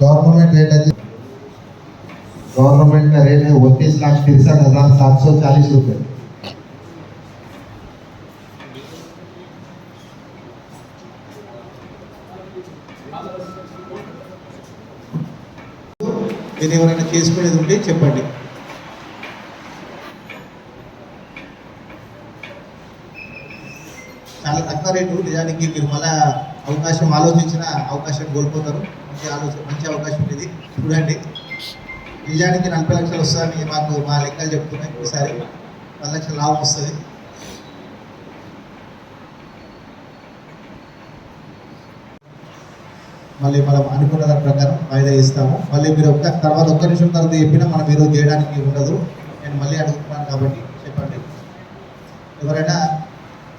Government rate है government का rate है उनतीस लाख तिरसठ हजार सात सौ चालीस रुपये దీన్ని ఎవరైనా చేసుకునేది ఉంటే చెప్పండి చాలా తక్కువ రేటు నిజానికి మీరు మళ్ళా అవకాశం ఆలోచించిన అవకాశం కోల్పోతారు. మంచి ఆలోచన మంచి అవకాశం ఇది. చూడండి. నిజానికి నలభై లక్షలు వస్తుందని మాకు మా లెక్కలు చెప్తున్నాయి ఈసారి. పది లక్షల లాభం వస్తుంది. మళ్ళీ మనం అనుకున్న దాని ప్రకారం వాయిదా ఇస్తాము మళ్ళీ మీరు ఒక్క తర్వాత ఒక్క నిమిషం తర్వాత చెప్పినా మనం ఈరోజు చేయడానికి ఉండదు. నేను మళ్ళీ అడుగుతున్నాను కాబట్టి చెప్పండి. ఎవరైనా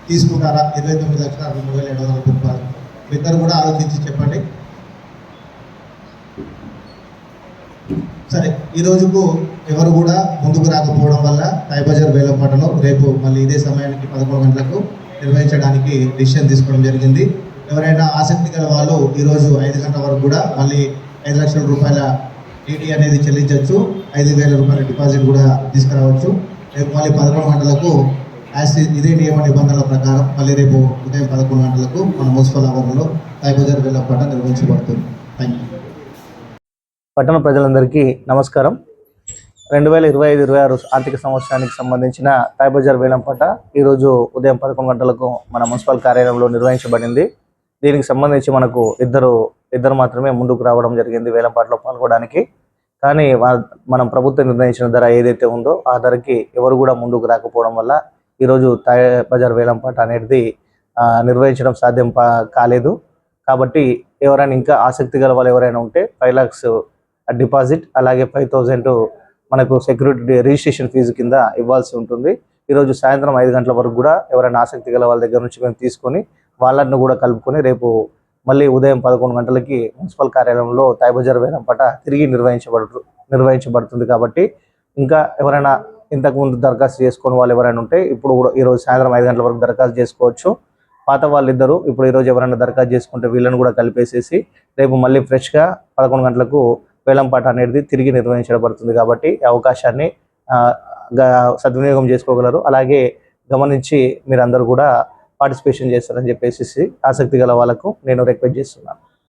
తీసుకుంటారా? ఇరవై తొమ్మిది లక్షల అరవై మూడు వేల ఏడు వందల రూపాయలు ఇద్దరు కూడా ఆలోచించి చెప్పండి. సరే ఈ రోజుకు ఎవరు కూడా ముందుకు రాకపోవడం వల్ల టైబజార్ వేలంపాటలో రేపు మళ్ళీ ఇదే సమయానికి పదకొండు గంటలకు నిర్వహించడానికి డిసిషన్ తీసుకోవడం జరిగింది. ఎవరైనా ఆసక్తి గల వాళ్ళు ఈరోజు ఐదు గంటల వరకు కూడా మళ్ళీ ఐదు లక్షల రూపాయల డీటీ అనేది చెల్లించవచ్చు. ఐదు వేల రూపాయల డిపాజిట్ కూడా తీసుకురావచ్చు. రేపు మళ్ళీ పదకొండు గంటలకు యాజ్ ఇదే నియమ నిబంధనల ప్రకారం మళ్ళీ రేపు ఉదయం పదకొండు గంటలకు మన మున్సిపల్ ఆవరణలో టైబజార్ వేలంపాట నిర్వహించబడుతుంది. థ్యాంక్ యూ పట్టణ ప్రజలందరికీ నమస్కారం. రెండు వేల ఇరవై ఐదు ఇరవై ఆరు ఆర్థిక సంవత్సరానికి సంబంధించిన తాయిబజార్ వేలంపాట ఈరోజు ఉదయం పదకొండు గంటలకు మన మున్సిపల్ కార్యాలయంలో నిర్వహించబడింది. దీనికి సంబంధించి మనకు ఇద్దరు ఇద్దరు మాత్రమే ముందుకు రావడం జరిగింది వేలంపాటలో పాల్గొనడానికి. కానీ మనం ప్రభుత్వం నిర్ణయించిన ధర ఏదైతే ఉందో ఆ ధరకి ఎవరు కూడా ముందుకు రాకపోవడం వల్ల ఈరోజు తాయ్ బజార్ వేలంపాట అనేది నిర్వహించడం సాధ్యం కాలేదు. కాబట్టి ఎవరైనా ఇంకా ఆసక్తి గల వాళ్ళు ఎవరైనా ఉంటే ఫైవ్ లాక్స్ డిపాజిట్ అలాగే ఫైవ్ థౌజండ్ మనకు సెక్యూరిటీ రిజిస్ట్రేషన్ ఫీజు కింద ఇవ్వాల్సి ఉంటుంది. ఈరోజు సాయంత్రం ఐదు గంటల వరకు కూడా ఎవరైనా ఆసక్తి గల వాళ్ళ దగ్గర నుంచి మేము తీసుకొని వాళ్ళని కూడా కలుపుకొని రేపు మళ్ళీ ఉదయం పదకొండు గంటలకి మున్సిపల్ కార్యాలయంలో తాయిబజార్ వేలంపట తిరిగి నిర్వహించబడు నిర్వహించబడుతుంది కాబట్టి ఇంకా ఎవరైనా ఇంతకుముందు దరఖాస్తు చేసుకుని వాళ్ళు ఎవరైనా ఉంటే ఇప్పుడు కూడా ఈరోజు సాయంత్రం ఐదు గంటల వరకు దరఖాస్తు చేసుకోవచ్చు. పాత వాళ్ళిద్దరూ ఇప్పుడు ఈరోజు ఎవరైనా దరఖాస్తు చేసుకుంటే వీళ్ళని కూడా కలిపేసేసి రేపు మళ్ళీ ఫ్రెష్గా పదకొండు గంటలకు వేలంపాట అనేది తిరిగి నిర్వహించబడుతుంది కాబట్టి అవకాశాన్ని సద్వినియోగం చేసుకోగలరు. అలాగే గమనించి మీరందరూ కూడా పార్టిసిపేషన్ చేస్తారని చెప్పేసి ఆసక్తి గల వాళ్ళకు నేను రిక్వెస్ట్ చేస్తున్నాను.